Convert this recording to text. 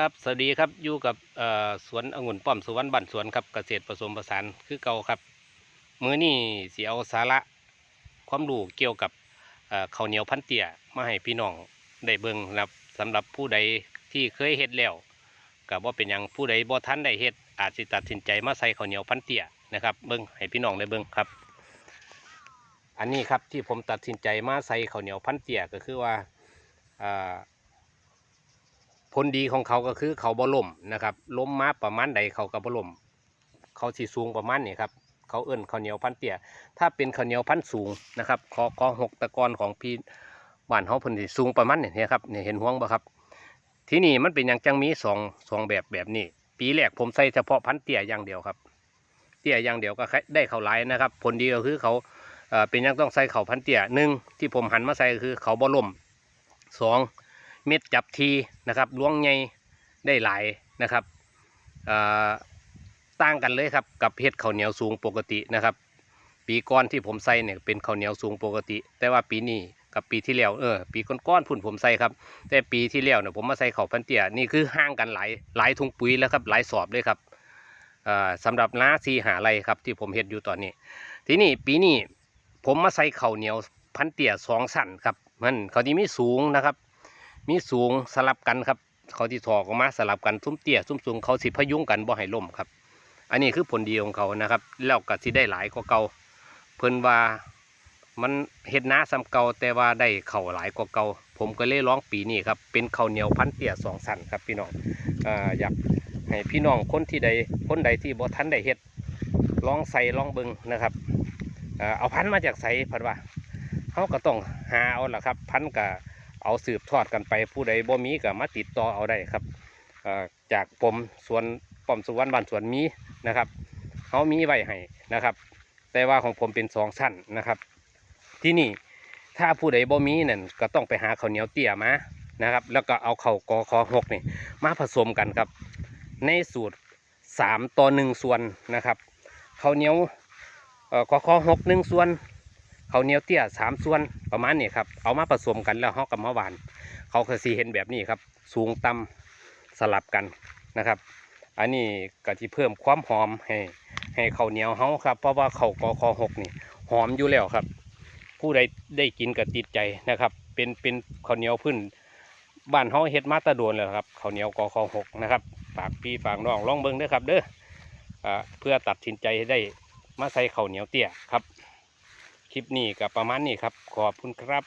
ครับสวัสดีครับอยู่กับสวนองุ่นป้อมสุวรรณบันสวนครับเกษตรผสมผสานคือเก่าครับมื้อนี้สิเอาสาระความรู้เกี่ยวกับเอ่อข้าวเหนียวพันเตี่ยมาให้พี่น้องได้เบิ่งนะครับสำหรับผู้ใดที่เคยเฮ็ดแล้วก็บ่เป็นหยังผู้ใดบ่ทันได้เฮ็ดอาจสิตัดสินใจมาใส่ข้าวเหนียวพันเตี่ยนะครับเบิ่งให้พี่น้องได้เบิ่งครับ อันนี้ครับที่ผมตัดสินใจมาใส่ข้าวเหนียวพันเตี่ยก็คือว่า ผลดีของเขาก็คือเขาบ่ล่มนะครับล้มมาประมาณใดเขาก็บ่ล่มเขาสิสูงประมาณนี้ครับเขาเอิ้นข้าวเหนียวพันเตี้ยถ้าเป็นข้าวเหนียวพันสูงนะครับคอคอหกตะกอนของพี่บ้านเฮาเพิ่นสิสูงประมาณนี้นี่ยครับนี่เห็นห่วงบ่ครับ ที่นี่มันเป็นอย่างจังมีสองสองแบบแบบนี้ ปีแรกผมใส่เฉพาะพันเตี้ยอย่างเดียวครับ เตี้ยอย่างเดียวก็ได้เขาหลายนะครับ ผลดีก็คือเขาเป็นยังต้องใส่เขาพันเตี้ยหนึ่งที่ผมหันมาใส่คือเขาบ่ล่มสอง เม็ดจับทีนะครับล้วงไงได้หลายนะครับต่างกันเลยครับกับเห็ดข้าวเหนียวสูงปกตินะครับ ปีก่อนที่ผมใส่เนี่ยเป็นข้าวเหนียวสูงปกติ แต่ว่าปีนี้กับปีที่แล้วเออปีก้อนๆพุ่นผมใส่ครับ แต่ปีที่แล้วเนี่ยผมมาใส่ข้าวพันเตียนี่คือห่างกันหลายหลายถุงปุ๋ยแล้วครับหลายสอบเลยครับเอ่อสำหรับน้าซีหาไรครับที่ผมเห็ดอยู่ตอนนี้ ทีนี้ปีนี้ผมมาใส่ข้าวเหนียวพันเตียสองสั่นครับมันเขาที่ไมีสูงนะครับ มีสูงสลับกันครับ เขาที่ถอกออกมาสลับกันซุ้มเตี้ยซุ้มสูงเขาสิพยุงกันบ่ให้ล่มครับ อันนี้คือผลดีของเขานะครับ แล้วก็สิได้หลายกว่าเก่าเพิ่นว่ามันเฮ็ดนาซ้ำเก่าแต่ว่าได้เข่าหลายกว่าเก่าผมก็เลยร้องปีนี้ครับเป็นเข้าเหนียวพันเตี้ยสองสันครับพี่น้องออยากให้พี่น้องคนที่ใดคนใดที่บ่ทันได้เฮ็ดลองใส่ลองเบิงนะครับเอาพันธุ์มาจากไสเพิ่นว่าเขาก็ต้องหาเอาล่ะครับ พันธุ์ก็ เอาสืบทอดกันไปผู้ใดบ่มีก็มาติดต่อเอาได้ครับจากผมสวนป้อมสุวรรณบ้านสวนมีนะครับเขามีไว้ให้นะครับ แต่ว่าของผมเป็นสองชั้นนะครับ ที่นี่ถ้าผู้ใดบ่มีนั่นก็ต้องไปหาข้าวเหนียวเตี้ยมานะครับ แล้วก็เอาเข้ากอคอหกนี่มาผสมกันครับ ในสูตรสามต่อหนึ่งส่วนนะครับข้าวเหนียวกอคอหกหนึ่งส่วน เขาเนียวเตี้ยสามส่วนประมาณนี้ครับเอามาผสมกันแล้วเขากับมะหวาน เขาก็สีเห็นแบบนี้ครับ สูงต่ำสลับกันนะครับ อันนี้ก็ที่เพิ่มความหอมให้ให้เขาเนียวเขาครับเพราะว่าเขากอคอหกนี่หอมอยู่แล้วครับ ผู้ใดได้กินก็ติดใจนะครับ เป็นเป็นข้าวเหนียวพื้นบ้านเขาเฮ็ดมาตะโดนแล้วครับข้าวเหนียวกอคอหกนะครับฝากพี่ฝากน้องลองเบิ้งด้อครับเด้อเพื่อตัดสินใจให้ได้มาใส่ข้าวเหนียวเตี้ยครับ คลิปนี้ก็ประมาณนี้ครับ ขอบคุณครับ